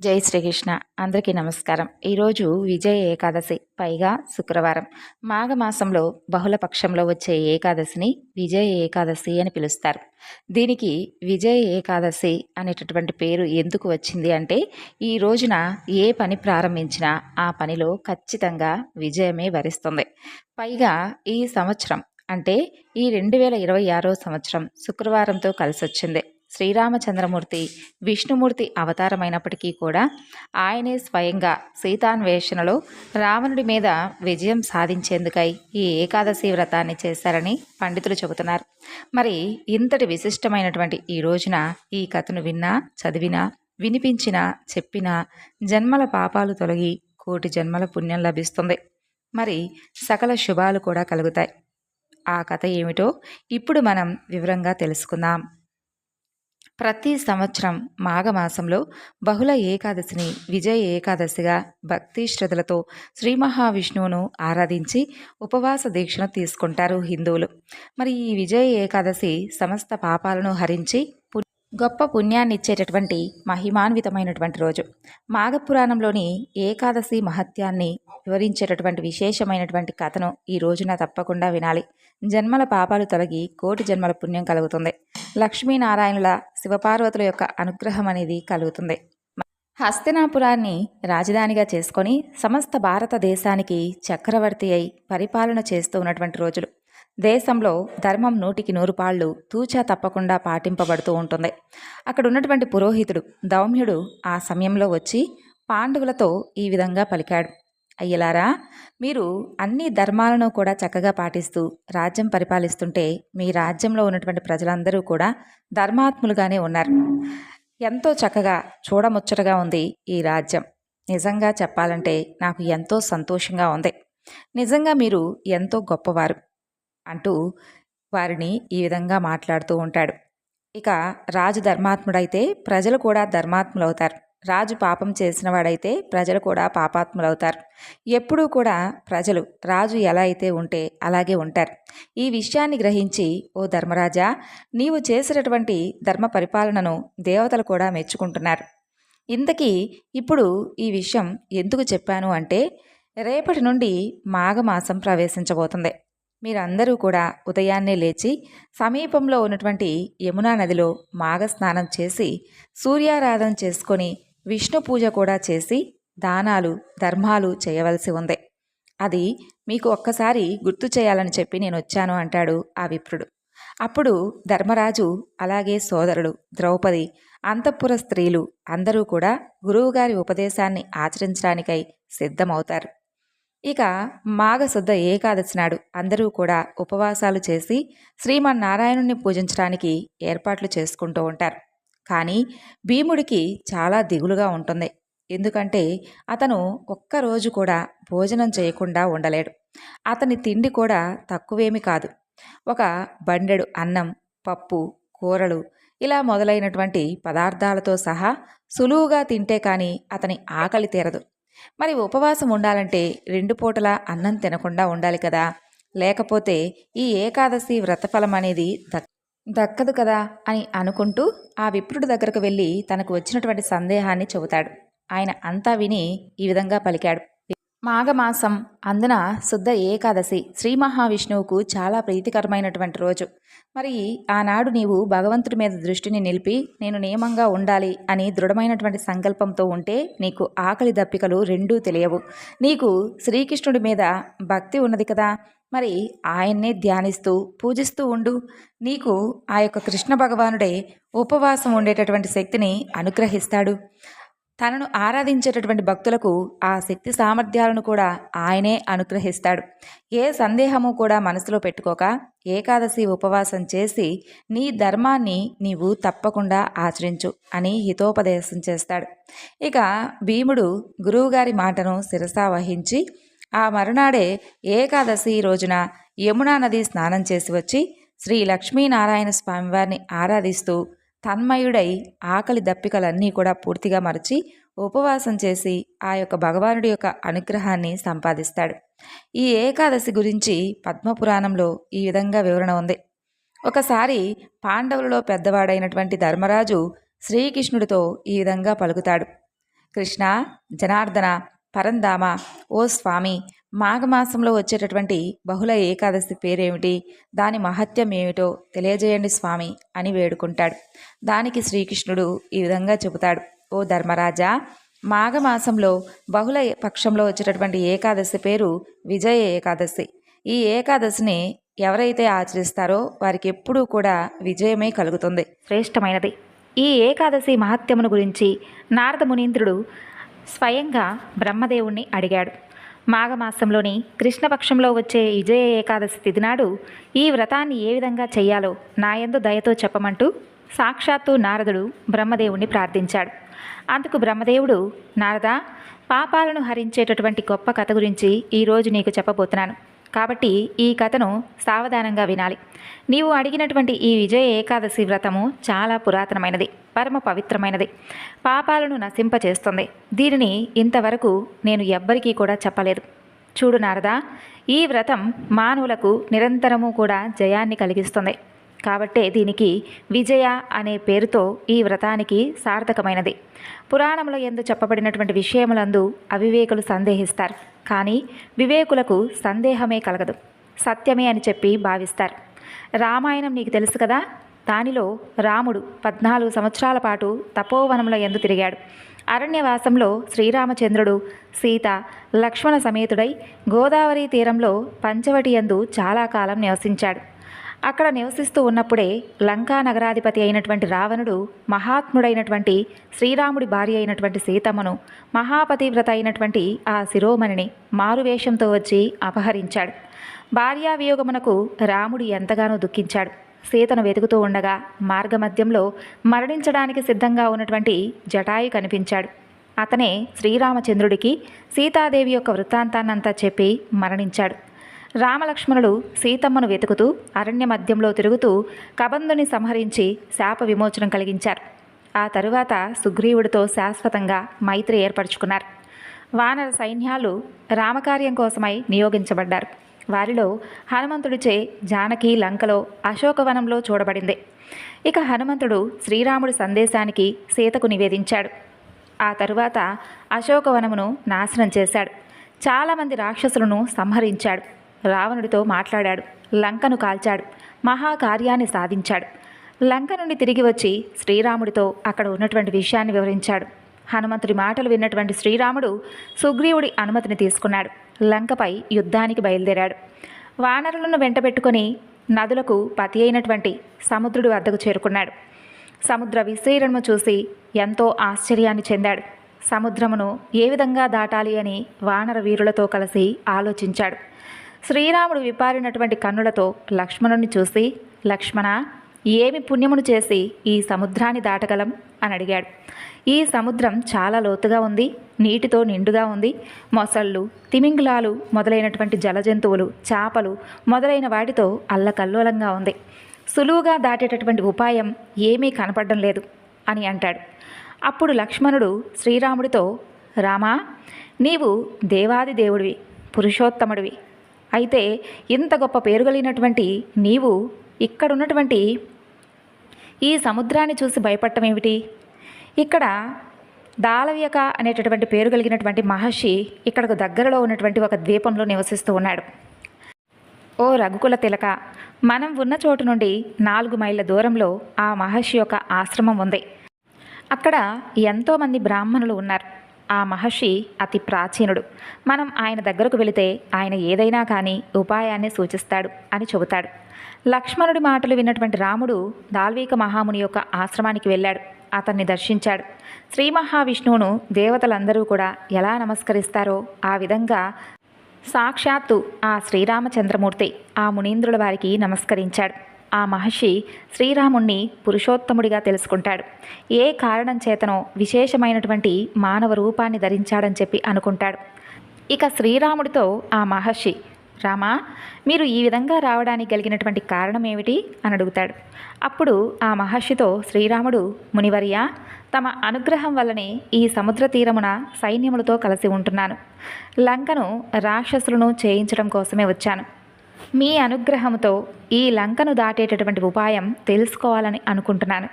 జై శ్రీకృష్ణ. అందరికీ నమస్కారం. ఈరోజు విజయ ఏకాదశి పైగా శుక్రవారం. మాఘమాసంలో బహుళ పక్షంలో వచ్చే ఏకాదశిని విజయ ఏకాదశి అని పిలుస్తారు. దీనికి విజయ ఏకాదశి అనేటటువంటి పేరు ఎందుకు వచ్చింది అంటే ఈ రోజున ఏ పని ప్రారంభించినా ఆ పనిలో ఖచ్చితంగా విజయమే వరిస్తుంది. పైగా ఈ సంవత్సరం అంటే ఈ రెండు వేల ఇరవై ఆరో సంవత్సరం శుక్రవారంతో కలిసొచ్చింది. శ్రీరామచంద్రమూర్తి విష్ణుమూర్తి అవతారమైనప్పటికీ కూడా ఆయనే స్వయంగా సీతాన్వేషణలో రావణుడి మీద విజయం సాధించేందుకై ఈ ఏకాదశి వ్రతాన్ని చేశారని పండితులు చెబుతున్నారు. మరి ఇంతటి విశిష్టమైనటువంటి ఈ రోజున ఈ కథను విన్నా చదివినా వినిపించినా చెప్పినా జన్మల పాపాలు తొలగి కోటి జన్మల పుణ్యం లభిస్తుంది. మరి సకల శుభాలు కూడా కలుగుతాయి. ఆ కథ ఏమిటో ఇప్పుడు మనం వివరంగా తెలుసుకుందాం. ప్రతి సంవత్సరం మాఘమాసంలో బహుళ ఏకాదశిని విజయ ఏకాదశిగా భక్తి శ్రద్ధలతో శ్రీ మహావిష్ణువును ఆరాధించి ఉపవాస దీక్షను తీసుకుంటారు హిందువులు. మరి ఈ విజయ ఏకాదశి సమస్త పాపాలను హరించి గొప్ప పుణ్యాన్ని ఇచ్చేటటువంటి మహిమాన్వితమైనటువంటి రోజు. మాఘపురాణంలోని ఏకాదశి మహత్యాన్ని వివరించేటటువంటి విశేషమైనటువంటి కథను ఈ రోజున తప్పకుండా వినాలి. జన్మల పాపాలు తొలగి కోటి జన్మల పుణ్యం కలుగుతుంది. లక్ష్మీనారాయణుల శివపార్వతుల యొక్క అనుగ్రహం అనేది కలుగుతుంది. హస్తినాపురాన్ని రాజధానిగా చేసుకొని సమస్త భారతదేశానికి చక్రవర్తి అయి పరిపాలన చేస్తూ ఉన్నటువంటి రోజులు. దేశంలో ధర్మం నూటికి నూరు పాళ్ళు తూచా తప్పకుండా పాటింపబడుతూ ఉంటుంది. అక్కడ ఉన్నటువంటి పురోహితుడు దౌమ్యుడు ఆ సమయంలో వచ్చి పాండవులతో ఈ విధంగా పలికాడు. అయ్యలారా మీరు అన్ని ధర్మాలను కూడా చక్కగా పాటిస్తూ రాజ్యం పరిపాలిస్తుంటే మీ రాజ్యంలో ఉన్నటువంటి ప్రజలందరూ కూడా ధర్మాత్ములుగానే ఉన్నారు. ఎంతో చక్కగా చూడముచ్చటగా ఉంది ఈ రాజ్యం. నిజంగా చెప్పాలంటే నాకు ఎంతో సంతోషంగా ఉంది. నిజంగా మీరు ఎంతో గొప్పవారు. అంటూ వారిని ఈ విధంగా మాట్లాడుతూ ఉంటాడు. ఇక రాజు ధర్మాత్ముడైతే ప్రజలు కూడా ధర్మాత్ములవుతారు. రాజు పాపం చేసిన వాడైతే ప్రజలు కూడా పాపాత్ములవుతారు. ఎప్పుడూ కూడా ప్రజలు రాజు ఎలా అయితే ఉంటే అలాగే ఉంటారు. ఈ విషయాన్ని గ్రహించి ఓ ధర్మరాజా నీవు చేసినటువంటి ధర్మ పరిపాలనను దేవతలు కూడా మెచ్చుకుంటున్నారు. ఇంతకీ ఇప్పుడు ఈ విషయం ఎందుకు చెప్పాను అంటే రేపటి నుండి మాఘమాసం ప్రవేశించబోతుంది. మీరందరూ కూడా ఉదయాన్నే లేచి సమీపంలో ఉన్నటువంటి యమునా నదిలో మాఘ స్నానం చేసి సూర్యారాధన చేసుకొని విష్ణు పూజ కూడా చేసి దానాలు ధర్మాలు చేయవలసి ఉంది. అది మీకు ఒక్కసారి గుర్తు చేయాలని చెప్పి నేను వచ్చాను అంటాడు ఆ విప్రుడు. అప్పుడు ధర్మరాజు అలాగే సోదరుడు ద్రౌపది అంతఃపుర స్త్రీలు అందరూ కూడా గురువుగారి ఉపదేశాన్ని ఆచరించడానికై సిద్ధమవుతారు. ఇక మాఘశుద్ధ ఏకాదశి నాడు అందరూ కూడా ఉపవాసాలు చేసి శ్రీమన్నారాయణుణ్ణి పూజించడానికి ఏర్పాట్లు చేసుకుంటూ ఉంటారు. కానీ భీముడికి చాలా దిగులుగా ఉంటుంది. ఎందుకంటే అతను ఒక్కరోజు కూడా భోజనం చేయకుండా ఉండలేడు. అతని తిండి కూడా తక్కువేమి కాదు. ఒక బండెడు అన్నం పప్పు కూరలు ఇలా మొదలైనటువంటి పదార్థాలతో సహా సులువుగా తింటే కానీ అతని ఆకలి తీరదు. మరి ఉపవాసం ఉండాలంటే రెండు పూటల అన్నం తినకుండా ఉండాలి కదా. లేకపోతే ఈ ఏకాదశి వ్రతఫలం అనేది దక్ దక్కదు కదా అని అనుకుంటూ ఆ విప్రుడి దగ్గరకు వెళ్ళి తనకు వచ్చినటువంటి సందేహాన్ని చెబుతాడు. ఆయన అంతా విని ఈ విధంగా పలికాడు. మాఘమాసం అందున శుద్ధ ఏకాదశి శ్రీ మహావిష్ణువుకు చాలా ప్రీతికరమైనటువంటి రోజు. మరి ఆనాడు నీవు భగవంతుడి మీద దృష్టిని నిలిపి నేను నియమంగా ఉండాలి అని దృఢమైనటువంటి సంకల్పంతో ఉంటే నీకు ఆకలి దప్పికలు రెండూ తెలియవు. నీకు శ్రీకృష్ణుడి మీద భక్తి ఉన్నది కదా. మరి ఆయన్నే ధ్యానిస్తూ పూజిస్తూ ఉండు. నీకు ఆ యొక్క కృష్ణ భగవానుడే ఉపవాసం ఉండేటటువంటి శక్తిని అనుగ్రహిస్తాడు. తనను ఆరాధించేటటువంటి భక్తులకు ఆ శక్తి సామర్థ్యాలను కూడా ఆయనే అనుగ్రహిస్తాడు. ఏ సందేహము కూడా మనసులో పెట్టుకోక ఏకాదశి ఉపవాసం చేసి నీ ధర్మాన్ని నీవు తప్పకుండా ఆచరించు అని హితోపదేశం చేస్తాడు. ఇక భీముడు గురువుగారి మాటను శిరసా వహించి ఆ మరునాడే ఏకాదశి రోజున యమునా నది స్నానం చేసి వచ్చి శ్రీ లక్ష్మీనారాయణ స్వామివారిని ఆరాధిస్తూ తన్మయుడై ఆకలి దప్పికలన్నీ కూడా పూర్తిగా మరచి ఉపవాసం చేసి ఆ యొక్క భగవానుడి యొక్క అనుగ్రహాన్ని సంపాదిస్తాడు. ఈ ఏకాదశి గురించి పద్మపురాణంలో ఈ విధంగా వివరణ ఉంది. ఒకసారి పాండవులలో పెద్దవాడైనటువంటి ధర్మరాజు శ్రీకృష్ణుడితో ఈ విధంగా పలుకుతాడు. కృష్ణ జనార్దన పరంధామ ఓ స్వామి మాఘమాసంలో వచ్చేటటువంటి బహుళ ఏకాదశి పేరేమిటి? దాని మహత్యం ఏమిటో తెలియజేయండి స్వామి అని వేడుకుంటాడు. దానికి శ్రీకృష్ణుడు ఈ విధంగా చెబుతాడు. ఓ ధర్మరాజా మాఘమాసంలో బహుళ పక్షంలో వచ్చేటటువంటి ఏకాదశి పేరు విజయ ఏకాదశి. ఈ ఏకాదశిని ఎవరైతే ఆచరిస్తారో వారికి ఎప్పుడూ కూడా విజయమే కలుగుతుంది. శ్రేష్టమైనది. ఈ ఏకాదశి మహత్యమును గురించి నారద మునీంద్రుడు స్వయంగా బ్రహ్మదేవుణ్ణి అడిగాడు. మాఘమాసంలోని కృష్ణపక్షంలో వచ్చే విజయ ఏకాదశి తిథి నాడు ఈ వ్రతాన్ని ఏ విధంగా చెయ్యాలో నాయందు దయతో చెప్పమంటూ సాక్షాత్తు నారదుడు బ్రహ్మదేవుణ్ణి ప్రార్థించాడు. అందుకు బ్రహ్మదేవుడు నారద పాపాలను హరించేటటువంటి గొప్ప కథ గురించి ఈరోజు నీకు చెప్పబోతున్నాను. కాబట్టి ఈ కథను సావధానంగా వినాలి. నీవు అడిగినటువంటి ఈ విజయ ఏకాదశి వ్రతము చాలా పురాతనమైనది పరమ పవిత్రమైనది. పాపాలను నశింపచేస్తుంది. దీనిని ఇంతవరకు నేను ఎవ్వరికీ కూడా చెప్పలేదు. చూడు నారదా ఈ వ్రతం మానవులకు నిరంతరము కూడా జయాన్ని కలిగిస్తుంది. కాబట్టే దీనికి విజయ అనే పేరుతో ఈ వ్రతానికి సార్థకమైనది. పురాణంలో ఎందు చెప్పబడినటువంటి విషయములందు అవివేకులు సందేహిస్తారు. కానీ వివేకులకు సందేహమే కలగదు. సత్యమే అని చెప్పి భావిస్తారు. రామాయణం నీకు తెలుసు కదా? దానిలో రాముడు పద్నాలుగు సంవత్సరాల పాటు తపోవనంలో ఎందు తిరిగాడు. అరణ్యవాసంలో శ్రీరామచంద్రుడు సీత లక్ష్మణ సమేతుడై గోదావరి తీరంలో పంచవటి యందు చాలా కాలం నివసించాడు. అక్కడ నివసిస్తూ ఉన్నప్పుడే లంకా నగరాధిపతి అయినటువంటి రావణుడు మహాత్ముడైనటువంటి శ్రీరాముడి భార్య అయినటువంటి సీతమ్మను మహాపతివ్రత అయినటువంటి ఆ శిరోమణిని మారువేషంతో వచ్చి అపహరించాడు. భార్యావియోగమునకు రాముడు ఎంతగానో దుఃఖించాడు. సీతను వెతుకుతూ ఉండగా మార్గమధ్యంలో మరణించడానికి సిద్ధంగా ఉన్నటువంటి జటాయు కనిపించాడు. అతనే శ్రీరామచంద్రుడికి సీతాదేవి యొక్క వృత్తాంతాన్నంతా చెప్పి మరణించాడు. రామలక్ష్మణుడు సీతమ్మను వెతుకుతూ అరణ్య మధ్యంలో తిరుగుతూ కబంధుని సంహరించి శాప విమోచనం కలిగించారు. ఆ తరువాత సుగ్రీవుడితో శాశ్వతంగా మైత్రి ఏర్పరచుకున్నారు. వానర సైన్యాలు రామకార్యం కోసమై నియోగించబడ్డారు. వారిలో హనుమంతుడిచే జానకి లంకలో అశోకవనంలో చూడబడింది. ఇక హనుమంతుడు శ్రీరాముడి సందేశానికి సీతకు నివేదించాడు. ఆ తరువాత అశోకవనమును నాశనం చేశాడు. చాలామంది రాక్షసులను సంహరించాడు. రావణుడితో మాట్లాడాడు. లంకను కాల్చాడు. మహాకార్యాన్ని సాధించాడు. లంక నుండి తిరిగి వచ్చి శ్రీరాముడితో అక్కడ ఉన్నటువంటి విషయాన్ని వివరించాడు. హనుమంతుడి మాటలు విన్నటువంటి శ్రీరాముడు సుగ్రీవుడి అనుమతిని తీసుకున్నాడు. లంకపై యుద్ధానికి బయలుదేరాడు. వానరులను వెంటబెట్టుకొని నదులకు పతి అయినటువంటి సముద్రుడి వద్దకు చేరుకున్నాడు. సముద్ర విస్తీర్ణము చూసి ఎంతో ఆశ్చర్యాన్ని చెందాడు. సముద్రమును ఏ విధంగా దాటాలి అని వానర వీరులతో కలిసి ఆలోచించాడు. శ్రీరాముడు విపారినటువంటి కన్నులతో లక్ష్మణుని చూసి లక్ష్మణ ఏమి పుణ్యమును చేసి ఈ సముద్రాన్ని దాటగలం? అని అడిగాడు. ఈ సముద్రం చాలా లోతుగా ఉంది నీటితో నిండుగా ఉంది. మొసళ్ళు తిమింగులాలు మొదలైనటువంటి జలజంతువులు చేపలు మొదలైన వాటితో అల్లకల్లోలంగా ఉంది. సులువుగా దాటేటటువంటి ఉపాయం ఏమీ కనపడడం లేదు అని అంటాడు. అప్పుడు లక్ష్మణుడు శ్రీరాముడితో రామా నీవు దేవాది దేవుడివి పురుషోత్తముడివి. అయితే ఇంత గొప్ప పేరు కలిగినటువంటి నీవు ఇక్కడున్నటువంటి ఈ సముద్రాన్ని చూసి భయపడటం ఏమిటి ఇక్కడ దాలవ్యక అనేటటువంటి పేరు కలిగినటువంటి మహర్షి ఇక్కడకు దగ్గరలో ఉన్నటువంటి ఒక ద్వీపంలో నివసిస్తూ ఉన్నాడు. ఓ రఘుకుల తిలక మనం ఉన్న చోటు నుండి నాలుగు మైళ్ళ దూరంలో ఆ మహర్షి యొక్క ఆశ్రమం ఉంది. అక్కడ ఎంతోమంది బ్రాహ్మణులు ఉన్నారు. ఆ మహర్షి అతి ప్రాచీనుడు. మనం ఆయన దగ్గరకు వెళితే ఆయన ఏదైనా కానీ ఉపాయాన్ని సూచిస్తాడు అని చెబుతాడు. లక్ష్మణుడి మాటలు విన్నటువంటి రాముడు దాల్వీక మహాముని యొక్క ఆశ్రమానికి వెళ్ళాడు. అతన్ని దర్శించాడు. శ్రీ మహావిష్ణువును దేవతలందరూ కూడా ఎలా నమస్కరిస్తారో ఆ విధంగా సాక్షాత్తు ఆ శ్రీరామచంద్రమూర్తి ఆ మునీంద్రుల వారికి నమస్కరించాడు. ఆ మహర్షి శ్రీరాముణ్ణి పురుషోత్తముడిగా తెలుసుకుంటాడు. ఏ కారణం చేతనో విశేషమైనటువంటి మానవ రూపాన్ని ధరించాడని చెప్పి అనుకుంటాడు. ఇక శ్రీరాముడితో ఆ మహర్షి రామా మీరు ఈ విధంగా రావడానికి కలిగినటువంటి కారణం ఏమిటి? అని అడుగుతాడు. అప్పుడు ఆ మహర్షితో శ్రీరాముడు మునివర్య తమ అనుగ్రహం వల్లనే ఈ సముద్ర తీరమున సైన్యములతో కలిసి ఉంటున్నాను. లంకను రాక్షసులను చేయించడం కోసమే వచ్చాను. మీ అనుగ్రహంతో ఈ లంకను దాటేటటువంటి ఉపాయం తెలుసుకోవాలని అనుకుంటున్నాను.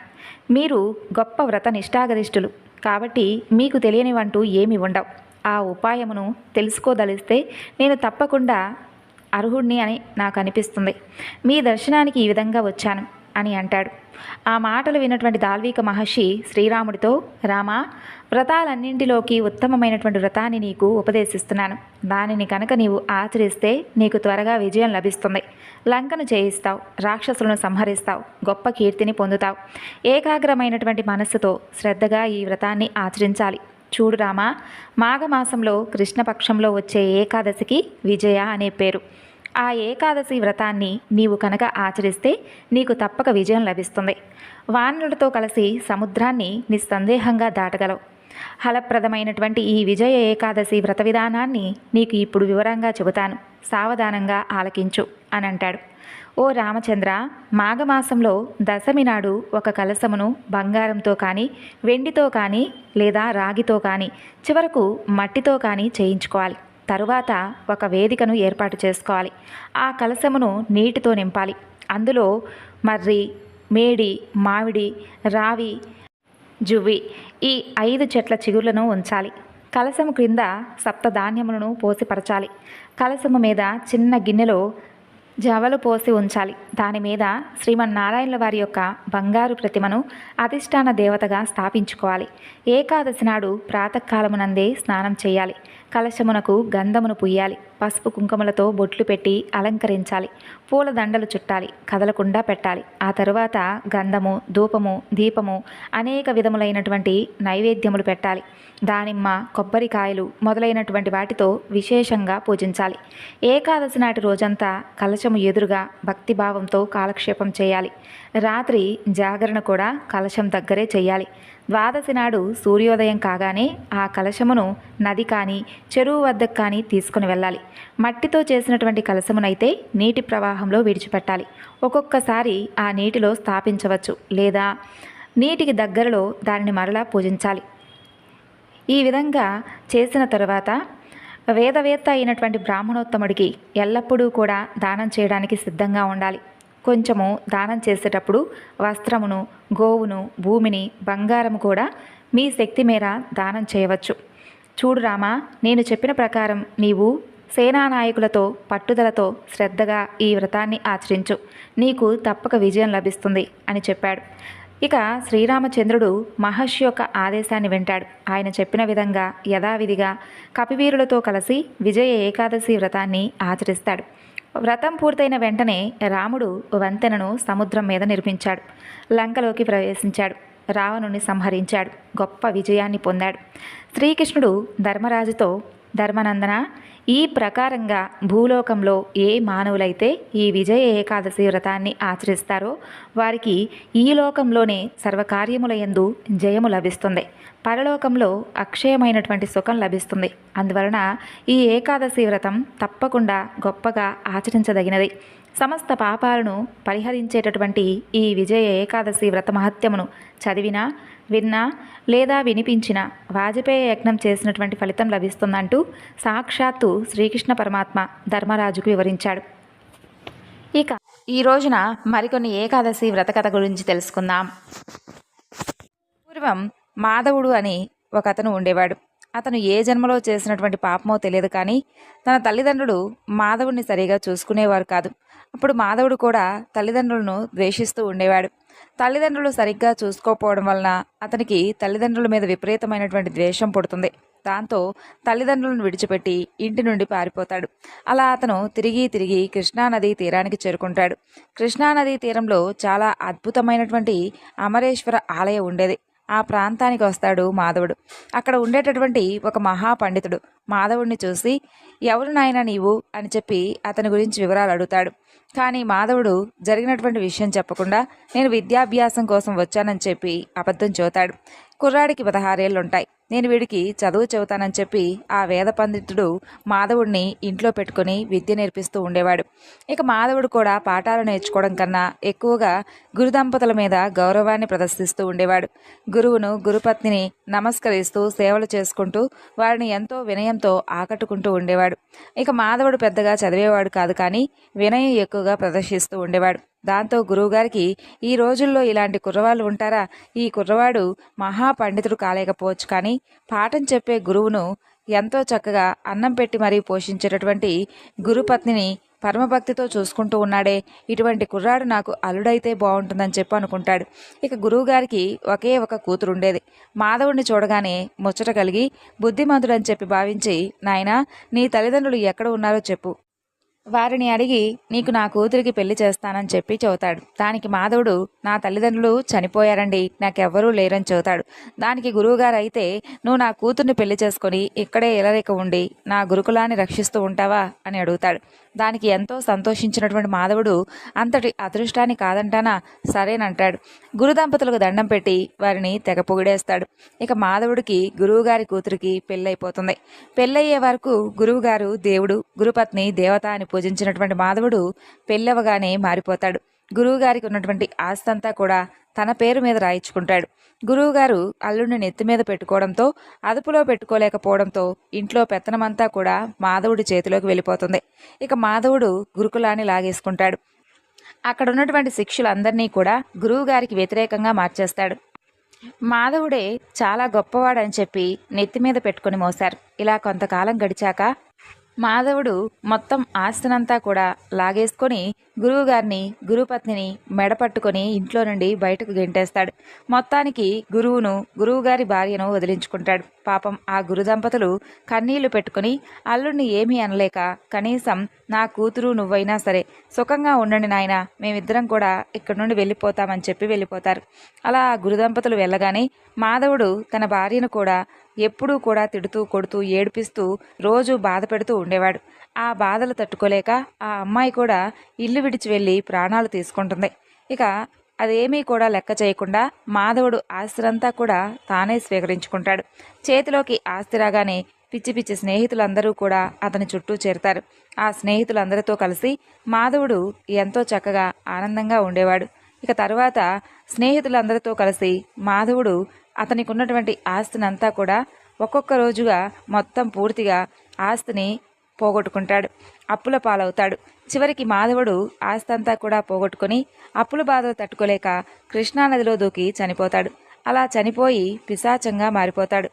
మీరు గొప్ప వ్రత నిష్ఠాగరిష్ఠులు. కాబట్టి మీకు తెలియనివంటూ ఏమి ఉండవు. ఆ ఉపాయమును తెలుసుకోదలిస్తే నేను తప్పకుండా అర్హుణ్ణి అని నాకు అనిపిస్తుంది. మీ దర్శనానికి ఈ విధంగా వచ్చాను అని అంటాడు. ఆ మాటలు విన్నటువంటి దాల్వీక మహర్షి శ్రీరాముడితో రామా వ్రతాలన్నింటిలోకి ఉత్తమమైనటువంటి వ్రతాన్ని నీకు ఉపదేశిస్తున్నాను. దానిని కనుక నీవు ఆచరిస్తే నీకు త్వరగా విజయం లభిస్తుంది. లంకను చేయిస్తావు రాక్షసులను సంహరిస్తావు గొప్ప కీర్తిని పొందుతావు. ఏకాగ్రమైనటువంటి మనస్సుతో శ్రద్ధగా ఈ వ్రతాన్ని ఆచరించాలి. చూడు రామా మాఘమాసంలో కృష్ణపక్షంలో వచ్చే ఏకాదశికి విజయ అనే పేరు. ఆ ఏకాదశి వ్రతాన్ని నీవు కనుక ఆచరిస్తే నీకు తప్పక విజయం లభిస్తుంది. వానరులతో కలిసి సముద్రాన్ని నిస్సందేహంగా దాటగలవు. ఫలప్రదమైనటువంటి ఈ విజయ ఏకాదశి వ్రత విధానాన్ని నీకు ఇప్పుడు వివరంగా చెబుతాను. సావధానంగా ఆలకించు అని అంటాడు ఓ రామచంద్ర మాఘమాసంలో దశమి నాడు ఒక కలసమును బంగారంతో కానీ వెండితో కానీ లేదా రాగితో కానీ చివరకు మట్టితో కానీ చేయించుకోవాలి. తరువాత ఒక వేదికను ఏర్పాటు చేసుకోవాలి. ఆ కలశమును నీటితో నింపాలి. అందులో మర్రి మేడి మామిడి రావి జువ్వి ఈ ఐదు చెట్ల చిగుర్లను ఉంచాలి. కలశము క్రింద సప్తధాన్యములను పోసిపరచాలి. కలశము మీద చిన్న గిన్నెలో జవలు పోసి ఉంచాలి. దాని మీద శ్రీమన్నారాయణుల వారి యొక్క బంగారు ప్రతిమను అధిష్టాన దేవతగా స్థాపించుకోవాలి. ఏకాదశి నాడు ప్రాతకాలమునందే స్నానం చేయాలి. కలశమునకు గంధమును పుయ్యాలి పసుపు కుంకుమలతో బొట్లు పెట్టి అలంకరించాలి. పూల దండలు చుట్టాలి. కదలకుండా పెట్టాలి. ఆ తరువాత గంధము ధూపము దీపము అనేక విధములైనటువంటి నైవేద్యములు పెట్టాలి. దానిమ్మ కొబ్బరికాయలు మొదలైనటువంటి వాటితో విశేషంగా పూజించాలి. ఏకాదశి నాటి రోజంతా కలశము ఎదురుగా భక్తిభావంతో కాలక్షేపం చేయాలి. రాత్రి జాగరణ కూడా కలశం దగ్గరే చేయాలి. ద్వాదశి నాడు సూర్యోదయం కాగానే ఆ కలశమును నది కానీ చెరువు వద్దకు కానీ తీసుకుని వెళ్ళాలి. మట్టితో చేసినటువంటి కలశమునైతే నీటి ప్రవాహంలో విడిచిపెట్టాలి. ఒక్కొక్కసారి ఆ నీటిలో స్థాపించవచ్చు లేదా నీటికి దగ్గరలో దానిని మరలా పూజించాలి. ఈ విధంగా చేసిన తర్వాత వేదవేత్త అయినటువంటి బ్రాహ్మణోత్తముడికి ఎల్లప్పుడూ కూడా దానం చేయడానికి సిద్ధంగా ఉండాలి. కొంచెము దానం చేసేటప్పుడు వస్త్రమును గోవును భూమిని బంగారము కూడా మీ శక్తి మేర దానం చేయవచ్చు. చూడు రామా నేను చెప్పిన ప్రకారం నీవు సేనానాయకులతో పట్టుదలతో శ్రద్ధగా ఈ వ్రతాన్ని ఆచరించు. నీకు తప్పక విజయం లభిస్తుంది అని చెప్పాడు. ఇక శ్రీరామచంద్రుడు మహర్షి యొక్క ఆదేశాన్ని వింటాడు. ఆయన చెప్పిన విధంగా యథావిధిగా కపివీరులతో కలిసి విజయ ఏకాదశి వ్రతాన్ని ఆచరిస్తాడు. వ్రతం పూర్తయిన వెంటనే రాముడు వంతెనను సముద్రం మీద నిర్మించాడు. లంకలోకి ప్రవేశించాడు. రావణుని సంహరించాడు. గొప్ప విజయాన్ని పొందాడు. శ్రీకృష్ణుడు ధర్మరాజుతో ధర్మనందన ఈ ప్రకారంగా భూలోకంలో ఏ మానవులైతే ఈ విజయ ఏకాదశి వ్రతాన్ని ఆచరిస్తారో వారికి ఈ లోకంలోనే సర్వకార్యములయందు జయము లభిస్తుంది. పరలోకంలో అక్షయమైనటువంటి సుఖం లభిస్తుంది. అందువలన ఈ ఏకాదశి వ్రతం తప్పకుండా గొప్పగా ఆచరించదగినది. సమస్త పాపాలను పరిహరించేటటువంటి ఈ విజయ ఏకాదశి వ్రత మహత్యమును చదివినా విన్నా లేదా వినిపించిన వాజపేయ యజ్ఞం చేసినటువంటి ఫలితం లభిస్తుందంటూ సాక్షాత్తు శ్రీకృష్ణ పరమాత్మ ధర్మరాజుకు వివరించాడు. ఇక ఈ రోజున మరికొన్ని ఏకాదశి వ్రత కథ గురించి తెలుసుకుందాం. పూర్వం మాధవుడు అని ఒక అతను ఉండేవాడు. అతను ఏ జన్మలో చేసినటువంటి పాపమో తెలియదు కానీ తన తల్లిదండ్రులు మాధవుడిని సరిగా చూసుకునేవారు కాదు. అప్పుడు మాధవుడు కూడా తల్లిదండ్రులను ద్వేషిస్తూ ఉండేవాడు. తల్లిదండ్రులు సరిగ్గా చూసుకోకపోవడం వలన అతనికి తల్లిదండ్రుల మీద విపరీతమైనటువంటి ద్వేషం పుడుతుంది. దాంతో తల్లిదండ్రులను విడిచిపెట్టి ఇంటి నుండి పారిపోతాడు. అలా అతను తిరిగి తిరిగి కృష్ణానది తీరానికి చేరుకుంటాడు. కృష్ణానది తీరంలో చాలా అద్భుతమైనటువంటి అమరేశ్వర ఆలయం ఉండేది. ఆ ప్రాంతానికి వస్తాడు మాధవుడు. అక్కడ ఉండేటటువంటి ఒక మహాపండితుడు. మాధవుడిని చూసి ఎవరు నాయన నీవు? అని చెప్పి అతని గురించి వివరాలు అడుగుతాడు. కానీ మాధవుడు జరిగినటువంటి విషయం చెప్పకుండా నేను విద్యాభ్యాసం కోసం వచ్చానని చెప్పి అబద్ధం చూతాడు. కుర్రాడికి పదహారేళ్ళు ఉంటాయి నేను వీడికి చదువు చెబుతానని చెప్పి ఆ వేద పండితుడు మాధవుడిని ఇంట్లో పెట్టుకుని విద్య నేర్పిస్తూ ఉండేవాడు. ఇక మాధవుడు కూడా పాఠాలు నేర్చుకోవడం కన్నా ఎక్కువగా గురు దంపతుల మీద గౌరవాన్ని ప్రదర్శిస్తూ ఉండేవాడు. గురువును గురుపత్నిని నమస్కరిస్తూ సేవలు చేసుకుంటూ వారిని ఎంతో వినయంతో ఆకట్టుకుంటూ ఉండేవాడు. ఇక మాధవుడు పెద్దగా చదివేవాడు కాదు కానీ వినయం ఎక్కువగా ప్రదర్శిస్తూ ఉండేవాడు. దాంతో గురువుగారికి ఈ రోజుల్లో ఇలాంటి కుర్రవాళ్ళు ఉంటారా? ఈ కుర్రవాడు మహా పండితుడు కాలేకపోవచ్చు కానీ పాఠం చెప్పే గురువును ఎంతో చక్కగా అన్నం పెట్టి మరీ పోషించేటటువంటి గురుపత్నిని పరమభక్తితో చూసుకుంటూ ఉన్నాడే. ఇటువంటి కుర్రాడు నాకు అల్లుడైతే బాగుంటుందని చెప్పి అనుకుంటాడు. ఇక గురువుగారికి ఒకే ఒక కూతురు ఉండేది మాధవుడిని చూడగానే ముచ్చట కలిగి బుద్ధిమంతుడని చెప్పి భావించి నాయనా నీ తల్లిదండ్రులు ఎక్కడ ఉన్నారో చెప్పు. వారిని అడిగి నీకు నా కూతురికి పెళ్ళి చేస్తానని చెప్పి చెబుతాడు. దానికి మాధవుడు నా తల్లిదండ్రులు చనిపోయారండి నాకెవ్వరూ లేరని చెబుతాడు. దానికి గురువుగారు అయితే నువ్వు నా కూతుర్ని పెళ్ళి చేసుకొని ఇక్కడే ఇలరేక ఉండి నా గురుకులాన్ని రక్షిస్తూ ఉంటావా? అని అడుగుతాడు. దానికి ఎంతో సంతోషించినటువంటి మాధవుడు అంతటి అదృష్టాన్ని కాదంటానా? సరేనంటాడు. గురు దంపతులకు దండం పెట్టి వారిని తెగ పొగిడేస్తాడు. ఇక మాధవుడికి గురువుగారి కూతురికి పెళ్ళైపోతుంది. పెళ్ళయ్యే వరకు గురువుగారు దేవుడు గురుపత్ని దేవత అని పూజించినటువంటి మాధవుడు పెళ్ళవగానే మారిపోతాడు. గురువుగారికి ఉన్నటువంటి ఆస్తంతా కూడా తన పేరు మీద రాయించుకుంటాడు. గురువుగారు అల్లుడిని నెత్తి మీద పెట్టుకోవడంతో అదుపులో పెట్టుకోలేకపోవడంతో ఇంట్లో పెత్తనమంతా కూడా మాధవుడి చేతిలోకి వెళ్ళిపోతుంది. ఇక మాధవుడు గురుకులాన్ని లాగేసుకుంటాడు. అక్కడ ఉన్నటువంటి శిక్షులందరినీ కూడా గురువుగారికి వ్యతిరేకంగా మార్చేస్తాడు. మాధవుడే చాలా గొప్పవాడని చెప్పి నెత్తి మీద పెట్టుకుని మోశారు. ఇలా కొంతకాలం గడిచాక మాధవుడు మొత్తం ఆస్తినంతా కూడా లాగేసుకొని గురువుగారిని గురుపత్నిని మెడపట్టుకొని ఇంట్లో నుండి బయటకు గెంటేస్తాడు. మొత్తానికి గురువును గురువుగారి భార్యను వదిలించుకుంటాడు. పాపం ఆ గురు దంపతులు కన్నీళ్ళు పెట్టుకుని అల్లుడిని ఏమీ అనలేక కనీసం నా కూతురు నువ్వైనా సరే సుఖంగా ఉండండి నాయన మేమిద్దరం కూడా ఇక్కడ నుండి వెళ్ళిపోతామని చెప్పి వెళ్ళిపోతారు. అలా ఆ గురు దంపతులు వెళ్ళగానే మాధవుడు తన భార్యను కూడా ఎప్పుడూ కూడా తిడుతూ కొడుతూ ఏడిపిస్తూ రోజు బాధ పెడుతూ ఉండేవాడు. ఆ బాధలు తట్టుకోలేక ఆ అమ్మాయి కూడా ఇల్లు విడిచి వెళ్ళి ప్రాణాలు తీసుకుంటుంది. ఇక అదేమీ కూడా లెక్క చేయకుండా మాధవుడు ఆస్తిరంతా కూడా తానే స్వీకరించుకుంటాడు. చేతిలోకి ఆస్తి రాగానే పిచ్చి పిచ్చి స్నేహితులందరూ కూడా అతని చుట్టూ చేరుతారు. ఆ స్నేహితులందరితో కలిసి మాధవుడు ఎంతో చక్కగా ఆనందంగా ఉండేవాడు. ఇక తరువాత స్నేహితులందరితో కలిసి మాధవుడు అతనికి ఉన్నటువంటి ఆస్తిని అంతా కూడా ఒక్కొక్క రోజుగా మొత్తం పూర్తిగా ఆస్తిని పోగొట్టుకుంటాడు. అప్పుల పాలవుతాడు. చివరికి మాధవుడు ఆస్తంతా కూడా పోగొట్టుకుని అప్పుల బాధలు తట్టుకోలేక కృష్ణానదిలో దూకి చనిపోతాడు. అలా చనిపోయి పిశాచంగా మారిపోతాడు.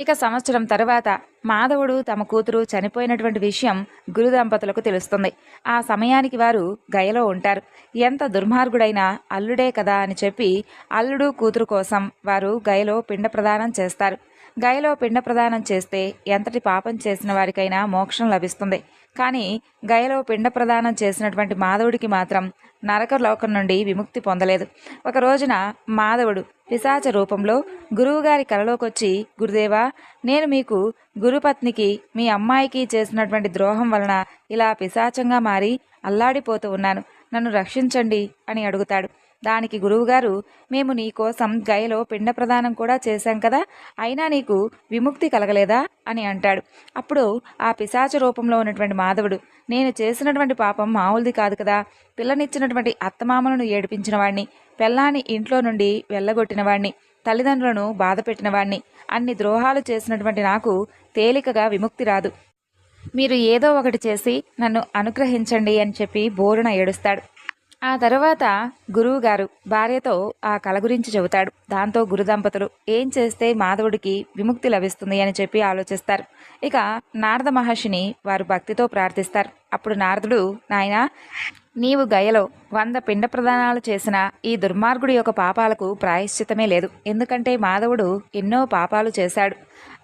ఇక సంవత్సరం తర్వాత మాధవుడు తమ కూతురు చనిపోయినటువంటి విషయం గురు దంపతులకు తెలుస్తుంది. ఆ సమయానికి వారు గయలో ఉంటారు. ఎంత దుర్మార్గుడైనా అల్లుడే కదా అని చెప్పి అల్లుడు కూతురు కోసం వారు గయలో పిండ ప్రదానం చేస్తారు. గయలో పిండ ప్రదానం చేస్తే ఎంతటి పాపం చేసిన వారికైనా మోక్షం లభిస్తుంది. కానీ గయలో పిండ ప్రదానం చేసినటువంటి మాధవుడికి మాత్రం నరక లోకం నుండి విముక్తి పొందలేదు. ఒక రోజున మాధవుడు పిశాచ రూపంలో గురువుగారి కలలోకొచ్చి గురుదేవా నేను మీకు గురుపత్నికి మీ అమ్మాయికి చేసినటువంటి ద్రోహం వలన ఇలా పిశాచంగా మారి అల్లాడిపోతూ ఉన్నాను. నన్ను రక్షించండి అని అడుగుతాడు. దానికి గురువుగారు మేము నీకోసం గయలో పిండ ప్రదానం కూడా చేశాం కదా అయినా నీకు విముక్తి కలగలేదా? అని అంటాడు. అప్పుడు ఆ పిశాచ రూపంలో ఉన్నటువంటి మాధవుడు నేను చేసినటువంటి పాపం మామూలుది కాదు కదా పిల్లనిచ్చినటువంటి అత్తమామలను ఏడిపించిన వాడిని పెళ్ళాన్ని ఇంట్లో నుండి వెళ్ళగొట్టిన వాడిని తల్లిదండ్రులను బాధ పెట్టిన వాడిని అన్ని ద్రోహాలు చేసినటువంటి నాకు తేలికగా విముక్తి రాదు. మీరు ఏదో ఒకటి చేసి నన్ను అనుగ్రహించండి అని చెప్పి బోరున ఏడుస్తాడు. ఆ తర్వాత గురువు గారు భార్యతో ఆ కళ గురించి చెబుతాడు. దాంతో గురు దంపతులు ఏం చేస్తే మాధవుడికి విముక్తి లభిస్తుంది? అని చెప్పి ఆలోచిస్తారు. ఇక నారద మహర్షిని వారు భక్తితో ప్రార్థిస్తారు. అప్పుడు నారదుడు నాయన నీవు గయలో వంద పిండ ప్రదానాలు చేసిన ఈ దుర్మార్గుడి యొక్క పాపాలకు ప్రాయశ్చితమే లేదు. ఎందుకంటే మాధవుడు ఎన్నో పాపాలు చేశాడు.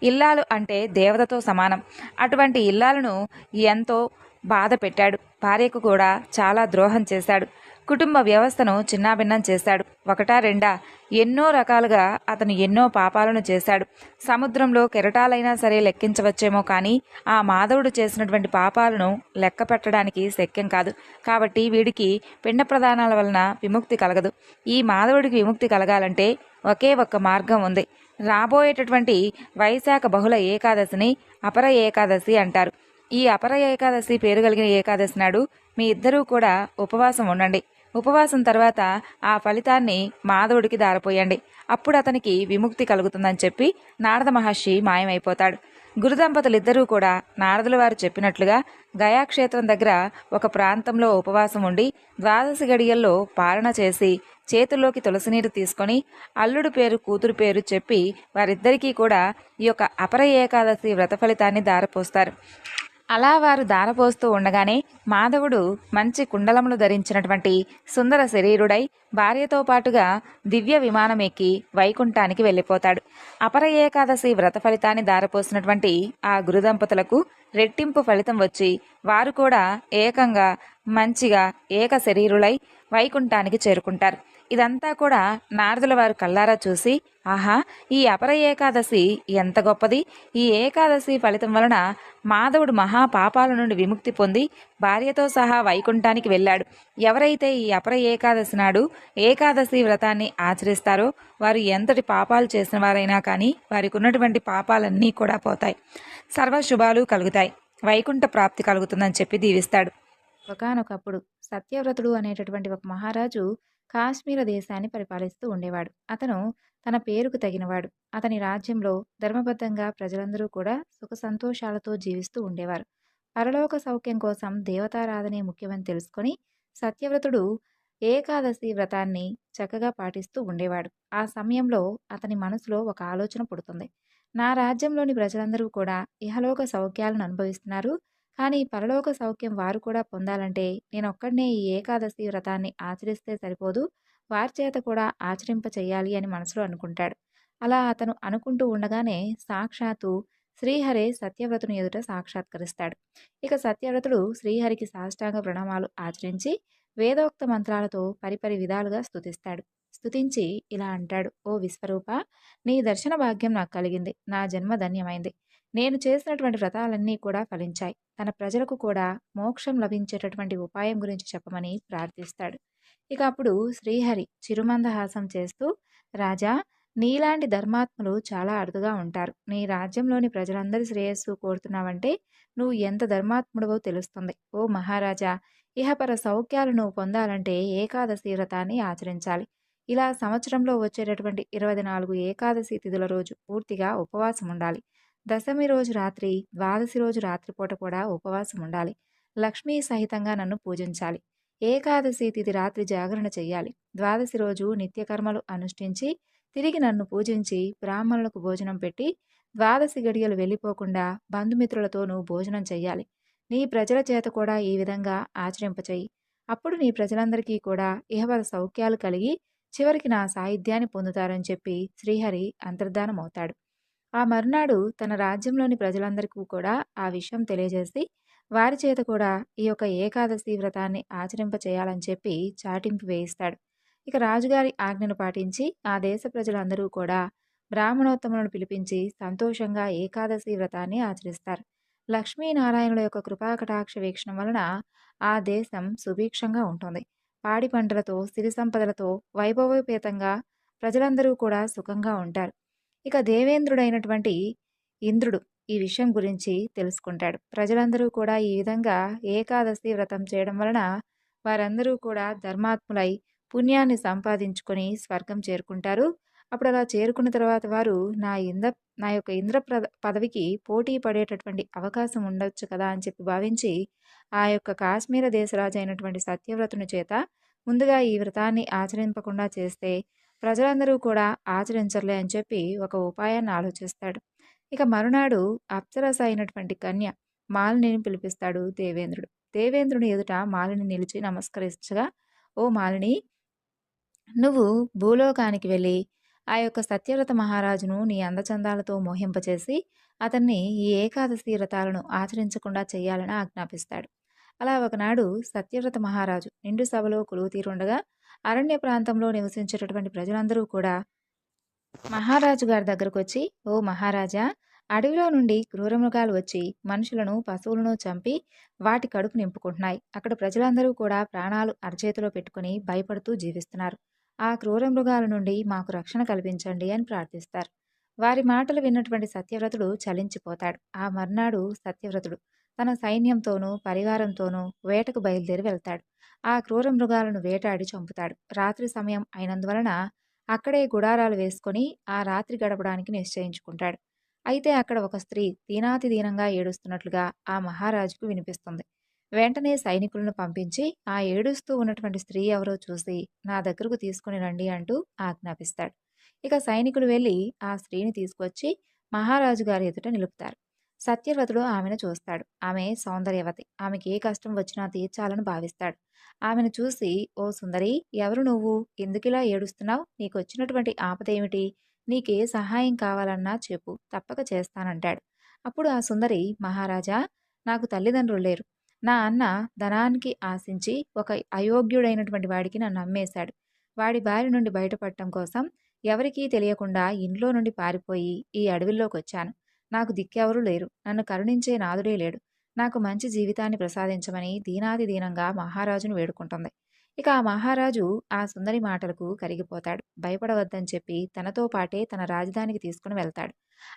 ఇల్లాలు అంటే దేవతతో సమానం. అటువంటి ఇల్లాలను ఎంతో బాధ పెట్టాడు. భార్యకు కూడా చాలా ద్రోహం చేశాడు. కుటుంబ వ్యవస్థను చిన్నాభిన్నం చేశాడు. ఒకటా రెండా ఎన్నో రకాలుగా అతను ఎన్నో పాపాలను చేశాడు. సముద్రంలో కెరటాలైనా సరే లెక్కించవచ్చేమో కానీ ఆ మాధవుడు చేసినటువంటి పాపాలను లెక్క పెట్టడానికి శక్యం కాదు. కాబట్టి వీడికి పిండ ప్రదానాల వలన విముక్తి కలగదు. ఈ మాధవుడికి విముక్తి కలగాలంటే ఒకే ఒక్క మార్గం ఉంది. రాబోయేటటువంటి వైశాఖ బహుళ ఏకాదశిని అపర ఏకాదశి అంటారు. ఈ అపర ఏకాదశి పేరు కలిగిన ఏకాదశి నాడు మీ ఇద్దరూ కూడా ఉపవాసం ఉండండి. ఉపవాసం తర్వాత ఆ ఫలితాన్ని మాధవుడికి దారపోయండి. అప్పుడు అతనికి విముక్తి కలుగుతుందని చెప్పి నారద మహర్షి మాయమైపోతాడు. గురుదంపతులిద్దరూ కూడా నారదుల వారు చెప్పినట్లుగా గయాక్షేత్రం దగ్గర ఒక ప్రాంతంలో ఉపవాసం ఉండి ద్వాదశి గడియల్లో పాలన చేసి చేతుల్లోకి తులసినీరు తీసుకొని అల్లుడు పేరు కూతురు పేరు చెప్పి వారిద్దరికీ కూడా ఈ యొక్క అపర ఏకాదశి వ్రత ఫలితాన్ని దారపోస్తారు. అలా వారు దారపోస్తూ ఉండగానే మాధవుడు మంచి కుండలములు ధరించినటువంటి సుందర శరీరుడై భార్యతో పాటుగా దివ్య విమానం ఎక్కి వైకుంఠానికి వెళ్ళిపోతాడు. అపర ఏకాదశి వ్రత ఫలితాన్ని దారపోసినటువంటి ఆ గురుదంపతులకు రెట్టింపు ఫలితం వచ్చి వారు కూడా ఏకంగా మంచిగా ఏక శరీరులై వైకుంఠానికి చేరుకుంటారు. ఇదంతా కూడా నారదుల వారు కల్లారా చూసి ఆహా ఈ అపర ఏకాదశి ఎంత గొప్పది. ఈ ఏకాదశి ఫలితం వలన మాధవుడు మహా పాపాల నుండి విముక్తి పొంది భార్యతో సహా వైకుంఠానికి వెళ్ళాడు. ఎవరైతే ఈ అపర ఏకాదశి నాడు ఏకాదశి వ్రతాన్ని ఆచరిస్తారో వారు ఎంతటి పాపాలు చేసిన వారైనా కానీ వారికి ఉన్నటువంటి పాపాలన్నీ కూడా పోతాయి. సర్వశుభాలు కలుగుతాయి. వైకుంఠ ప్రాప్తి కలుగుతుందని చెప్పి దీవిస్తాడు. ఒకనొకప్పుడు సత్యవ్రతుడు అనేటటువంటి ఒక మహారాజు కాశ్మీర దేశాన్ని పరిపాలిస్తూ ఉండేవాడు. అతను తన పేరుకు తగినవాడు. అతని రాజ్యంలో ధర్మబద్ధంగా ప్రజలందరూ కూడా సుఖ సంతోషాలతో జీవిస్తూ ఉండేవారు. పరలోక సౌఖ్యం కోసం దేవతారాధనే ముఖ్యమని తెలుసుకొని సత్యవ్రతుడు ఏకాదశి వ్రతాన్ని చక్కగా పాటిస్తూ ఉండేవాడు. ఆ సమయంలో అతని మనసులో ఒక ఆలోచన పుడుతుంది. నా రాజ్యంలోని ప్రజలందరూ కూడా ఇహలోక సౌఖ్యాలను అనుభవిస్తున్నారు. కానీ పరలోక సౌఖ్యం వారు కూడా పొందాలంటే నేను ఒక్కడనే ఈ ఏకాదశి వ్రతాన్ని ఆచరిస్తే సరిపోదు. వారి చేత కూడా ఆచరింప చెయ్యాలి అని మనసులో అనుకుంటాడు. అలా అతను అనుకుంటూ ఉండగానే సాక్షాత్తు శ్రీహరే సత్యవ్రతుని ఎదుట సాక్షాత్కరిస్తాడు. ఇక సత్యవ్రతుడు శ్రీహరికి సాష్టాంగ ప్రణామాలు ఆచరించి వేదోక్త మంత్రాలతో పరిపరి విధాలుగా స్తుతిస్తాడు. స్థుతించి ఇలా అంటాడు ఓ విశ్వరూప నీ దర్శన భాగ్యం నాకు కలిగింది. నా జన్మ ధన్యమైంది. నేను చేసినటువంటి వ్రతాలన్నీ కూడా ఫలించాయి. తన ప్రజలకు కూడా మోక్షం లభించేటటువంటి ఉపాయం గురించి చెప్పమని ప్రార్థిస్తాడు. ఇక అప్పుడు శ్రీహరి చిరుమందహాసం చేస్తూ రాజా నీలాంటి ధర్మాత్ములు చాలా అరుదుగా ఉంటారు. నీ రాజ్యంలోని ప్రజలందరి శ్రేయస్సు కోరుతున్నావంటే నువ్వు ఎంత ధర్మాత్ముడవో తెలుస్తుంది. ఓ మహారాజా ఇహపర సౌఖ్యాలను పొందాలంటే ఏకాదశి వ్రతాన్ని ఆచరించాలి. ఇలా సంవత్సరంలో వచ్చేటటువంటి ఇరవై నాలుగు ఏకాదశి తిథుల రోజు పూర్తిగా ఉపవాసం ఉండాలి దశమి రోజు రాత్రి ద్వాదశి రోజు రాత్రిపూట కూడా ఉపవాసం ఉండాలి. లక్ష్మీ సహితంగా నన్ను పూజించాలి. ఏకాదశి తిథి రాత్రి జాగరణ చెయ్యాలి. ద్వాదశి రోజు నిత్యకర్మలు అనుష్ఠించి తిరిగి నన్ను పూజించి బ్రాహ్మణులకు భోజనం పెట్టి ద్వాదశి గడియలు వెళ్ళిపోకుండా బంధుమిత్రులతోనూ భోజనం చెయ్యాలి. నీ ప్రజల చేత కూడా ఈ విధంగా ఆచరింపచేయి అప్పుడు నీ ప్రజలందరికీ కూడా ఇహవద సౌఖ్యాలు కలిగి చివరికి నా సాహిత్యాన్ని పొందుతారని చెప్పి శ్రీహరి అంతర్ధానమవుతాడు. ఆ మరునాడు తన రాజ్యంలోని ప్రజలందరికీ కూడా ఆ విషయం తెలియజేసి వారి చేత కూడా ఈ యొక్క ఏకాదశి వ్రతాన్ని ఆచరింప చేయాలని చెప్పి చాటింపు వేయిస్తాడు. ఇక రాజుగారి ఆజ్ఞను పాటించి ఆ దేశ ప్రజలందరూ కూడా బ్రాహ్మణోత్తములను పిలిపించి సంతోషంగా ఏకాదశి వ్రతాన్ని ఆచరిస్తారు. లక్ష్మీనారాయణుల యొక్క కృపాకటాక్ష వీక్షణం వలన ఆ దేశం సుభిక్షంగా ఉంటుంది. పాడి పంటలతో సిరి సంపదలతో వైభవోపేతంగా ప్రజలందరూ కూడా సుఖంగా ఉంటారు. ఇక దేవేంద్రుడైనటువంటి ఇంద్రుడు ఈ విషయం గురించి తెలుసుకుంటాడు. ప్రజలందరూ కూడా ఈ విధంగా ఏకాదశి వ్రతం చేయడం వలన వారందరూ కూడా ధర్మాత్ములై పుణ్యాన్ని సంపాదించుకొని స్వర్గం చేరుకుంటారు. అప్పుడు అలా చేరుకున్న తర్వాత వారు నా ఇంద్ర నా యొక్క ఇంద్ర పదవికి పోటీ పడేటటువంటి అవకాశం ఉండొచ్చు కదా అని చెప్పి భావించి ఆ యొక్క కాశ్మీర దేశరాజు అయినటువంటి సత్యవ్రతుని చేత ముందుగా ఈ వ్రతాన్ని ఆచరింపకుండా చేస్తే ప్రజలందరూ కూడా ఆచరించర్లే అని చెప్పి ఒక ఉపాయాన్ని ఆలోచిస్తాడు. ఇక మరునాడు అప్సరస అయినటువంటి కన్య మాలినిని పిలిపిస్తాడు దేవేంద్రుడు. దేవేంద్రుని ఎదుట మాలిని నిలిచి నమస్కరించగా ఓ మాలిని నువ్వు భూలోకానికి వెళ్ళి ఆ యొక్క సత్యవ్రత మహారాజును నీ అందచందాలతో మోహింపచేసి అతన్ని ఈ ఏకాదశి వ్రతాలను ఆచరించకుండా చేయాలని ఆజ్ఞాపిస్తాడు. అలా ఒకనాడు సత్యవ్రత మహారాజు నిండు సభలో కొలువు తీరుండగా అరణ్య ప్రాంతంలో నివసించేటటువంటి ప్రజలందరూ కూడా మహారాజు గారి దగ్గరకు వచ్చి ఓ మహారాజా అడవిలో నుండి క్రూరమృగాలు వచ్చి మనుషులను పశువులను చంపి వాటి కడుపు నింపుకుంటున్నాయి. అక్కడ ప్రజలందరూ కూడా ప్రాణాలు అరచేతిలో పెట్టుకుని భయపడుతూ జీవిస్తున్నారు. ఆ క్రూర మృగాల నుండి మాకు రక్షణ కల్పించండి అని ప్రార్థిస్తారు. వారి మాటలు విన్నటువంటి సత్యవ్రతుడు చలించిపోతాడు. ఆ మర్నాడు సత్యవ్రతుడు తన సైన్యంతోనూ పరివారంతోనూ వేటకు బయలుదేరి వెళ్తాడు. ఆ క్రూర మృగాలను వేటాడి చంపుతాడు. రాత్రి సమయం అయినందువలన అక్కడే గుడారాలు వేసుకొని ఆ రాత్రి గడపడానికి నిశ్చయించుకుంటాడు. అయితే అక్కడ ఒక స్త్రీ దీనాతి దీనంగా ఏడుస్తున్నట్లుగా ఆ మహారాజుకు వినిపిస్తుంది. వెంటనే సైనికులను పంపించి ఆ ఏడుస్తూ ఉన్నటువంటి స్త్రీ ఎవరో చూసి నా దగ్గరకు తీసుకుని రండి అంటూ ఆజ్ఞాపిస్తాడు. ఇక సైనికులు వెళ్ళి ఆ స్త్రీని తీసుకొచ్చి మహారాజు గారి ఎదుట నిలుపుతారు. సత్యవ్రతుడు ఆమెను చూస్తాడు. ఆమె సౌందర్యవతి. ఆమెకి ఏ కష్టం వచ్చినా తీర్చాలని భావిస్తాడు. ఆమెను చూసి ఓ సుందరి ఎవరు నువ్వు? ఎందుకిలా ఏడుస్తున్నావు? నీకు వచ్చినటువంటి ఆపదేమిటి నీకే సహాయం కావాలన్నా చెప్పు. తప్పక చేస్తానంటాడు. అప్పుడు ఆ సుందరి మహారాజా నాకు తల్లిదండ్రులు లేరు. నా అన్న ధనానికి ఆశించి ఒక అయోగ్యుడైనటువంటి వాడికి నన్ను అమ్మేశాడు. వాడి బారి నుండి బయటపడటం కోసం ఎవరికీ తెలియకుండా ఇంట్లో నుండి పారిపోయి ఈ అడవిలోకి వచ్చాను నాకు దిక్కెవరూ లేరు. నన్ను కరుణించే నాదుడే లేడు. నాకు మంచి జీవితాన్ని ప్రసాదించమని దీనాది దీనంగా మహారాజును వేడుకుంటుంది. ఇక ఆ మహారాజు ఆ సుందరి మాటలకు కరిగిపోతాడు. భయపడవద్దని చెప్పి తనతో పాటే తన రాజధానికి తీసుకుని వెళ్తాడు.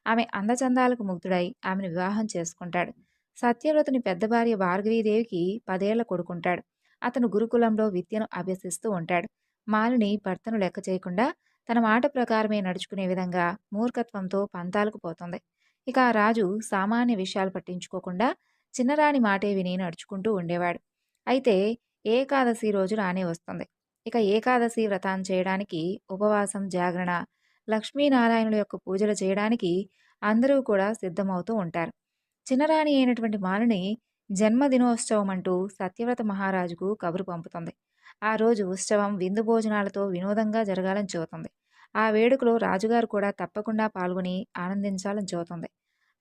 ఆమె అందచందాలకు ముగ్ధుడై ఆమెను వివాహం చేసుకుంటాడు. సత్యవ్రతుని పెద్ద భార్య భార్గవీదేవికి పదేళ్ళ కొడుకుంటాడు. అతను గురుకులంలో విద్యను అభ్యసిస్తూ ఉంటాడు. మాలిని భర్తను లెక్క చేయకుండా తన మాట ప్రకారమే నడుచుకునే విధంగా మూర్ఖత్వంతో పంతాలకు పోతుంది. ఇక ఆ రాజు సామాన్య విషయాలు పట్టించుకోకుండా చిన్నరాణి మాటే విని నడుచుకుంటూ ఉండేవాడు. అయితే ఏకాదశి రోజు రానే వస్తుంది. ఇక ఏకాదశి వ్రతాన్ని చేయడానికి ఉపవాసం జాగరణ లక్ష్మీనారాయణుల యొక్క పూజలు చేయడానికి అందరూ కూడా సిద్ధమవుతూ ఉంటారు. చిన్నరాణి అయినటువంటి మాలిని జన్మదినోత్సవం అంటూ సత్యవ్రత మహారాజుకు కబురు పంపుతుంది. ఆ రోజు ఉత్సవం విందు భోజనాలతో వినోదంగా జరగాలని చూతుంది ఆ వేడుకలో రాజుగారు కూడా తప్పకుండా పాల్గొని ఆనందించాలని చూతుంది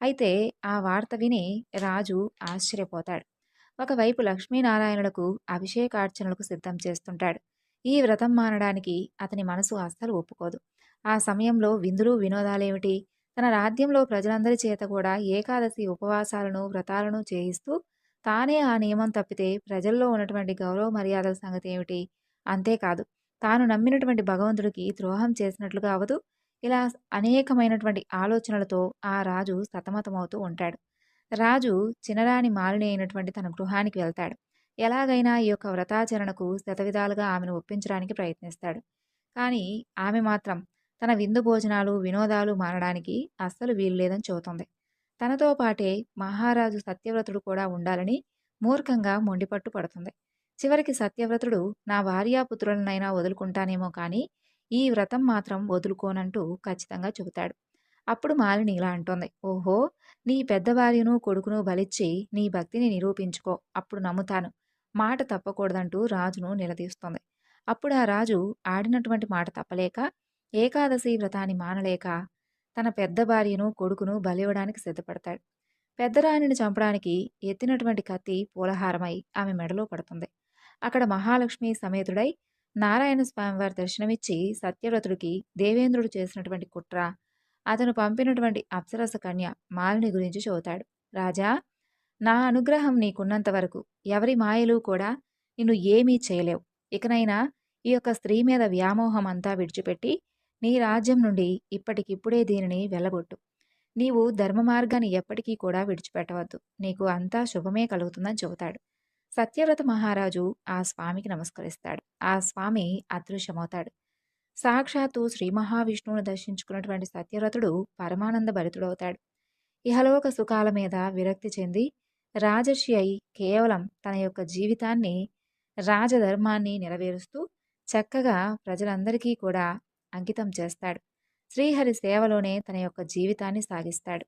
అయితే ఆ వార్త విని రాజు ఆశ్చర్యపోతాడు. ఒకవైపు లక్ష్మీనారాయణులకు అభిషేకార్చనలకు సిద్ధం చేస్తుంటాడు. ఈ వ్రతం మానడానికి అతని మనసు అస్సలు ఒప్పుకోదు. ఆ సమయంలో విందులు వినోదాలేమిటి? తన రాజ్యంలో ప్రజలందరి చేత కూడా ఏకాదశి ఉపవాసాలను వ్రతాలను చేయిస్తూ తానే ఆ నియమం తప్పితే ప్రజల్లో ఉన్నటువంటి గౌరవ మర్యాదల సంగతి ఏమిటి? అంతేకాదు తాను నమ్మినటువంటి భగవంతుడికి ద్రోహం చేసినట్లుగా అవదు. ఇలా అనేకమైనటువంటి ఆలోచనలతో ఆ రాజు సతమతమవుతూ ఉంటాడు. రాజు చినరాని మాలిని అయినటువంటి తన గృహానికి వెళ్తాడు. ఎలాగైనా ఈ యొక్క వ్రతాచరణకు శతవిధాలుగా ఆమెను ఒప్పించడానికి ప్రయత్నిస్తాడు. కానీ ఆమె మాత్రం తన విందు భోజనాలు వినోదాలు మారడానికి అస్సలు వీలు లేదని చెబుతుంది. తనతో పాటే మహారాజు సత్యవ్రతుడు కూడా ఉండాలని మూర్ఖంగా మొండిపట్టు పడుతుంది. చివరికి సత్యవ్రతుడు నా భార్యాపుత్రులనైనా వదులుకుంటానేమో కానీ ఈ వ్రతం మాత్రం వదులుకోనంటూ ఖచ్చితంగా చెబుతాడు. అప్పుడు మాలిని ఇలా అంటోంది ఓహో నీ పెద్ద భార్యను కొడుకును బలిచ్చి నీ భక్తిని నిరూపించుకో అప్పుడు నమ్ముతాను. మాట తప్పకూడదంటూ రాజును నిలదీస్తుంది. అప్పుడు ఆ రాజు ఆడినటువంటి మాట తప్పలేక ఏకాదశి వ్రతాన్ని మానలేక తన పెద్ద భార్యను కొడుకును బలివ్వడానికి సిద్ధపడతాడు. పెద్దరాణిని చంపడానికి ఎత్తినటువంటి కత్తి పూలహారమై ఆమె మెడలో పడుతుంది. అక్కడ మహాలక్ష్మి సమేతుడై నారాయణ స్వామివారి దర్శనమిచ్చి సత్యవ్రతుడికి దేవేంద్రుడు చేసినటువంటి కుట్ర అతను పంపినటువంటి అప్సరస కన్య మాలిని గురించి చెబుతాడు. రాజా నా అనుగ్రహం నీకున్నంత వరకు ఎవరి మాయలు కూడా నిన్ను ఏమీ చేయలేవు. ఇకనైనా ఈ యొక్క స్త్రీ మీద వ్యామోహం అంతా విడిచిపెట్టి నీ రాజ్యం నుండి ఇప్పటికిప్పుడే దీనిని వెళ్ళగొట్టు. నీవు ధర్మ మార్గాన్ని ఎప్పటికీ కూడా విడిచిపెట్టవద్దు. నీకు అంతా శుభమే కలుగుతుందని చెబుతాడు. సత్యవ్రత మహారాజు ఆ స్వామికి నమస్కరిస్తాడు. ఆ స్వామి అదృశ్యమవుతాడు. సాక్షాత్తు శ్రీ మహావిష్ణువును దర్శించుకున్నటువంటి సత్యవ్రతుడు పరమానంద భరితుడవుతాడు. ఇహలోక సుఖాల మీద విరక్తి చెంది రాజర్షి అయి కేవలం తన యొక్క జీవితాన్ని రాజధర్మాన్ని నెరవేరుస్తూ చక్కగా ప్రజలందరికీ కూడా అంకితం చేస్తాడు. శ్రీహరి సేవలోనే తన యొక్క జీవితాన్ని సాగిస్తాడు.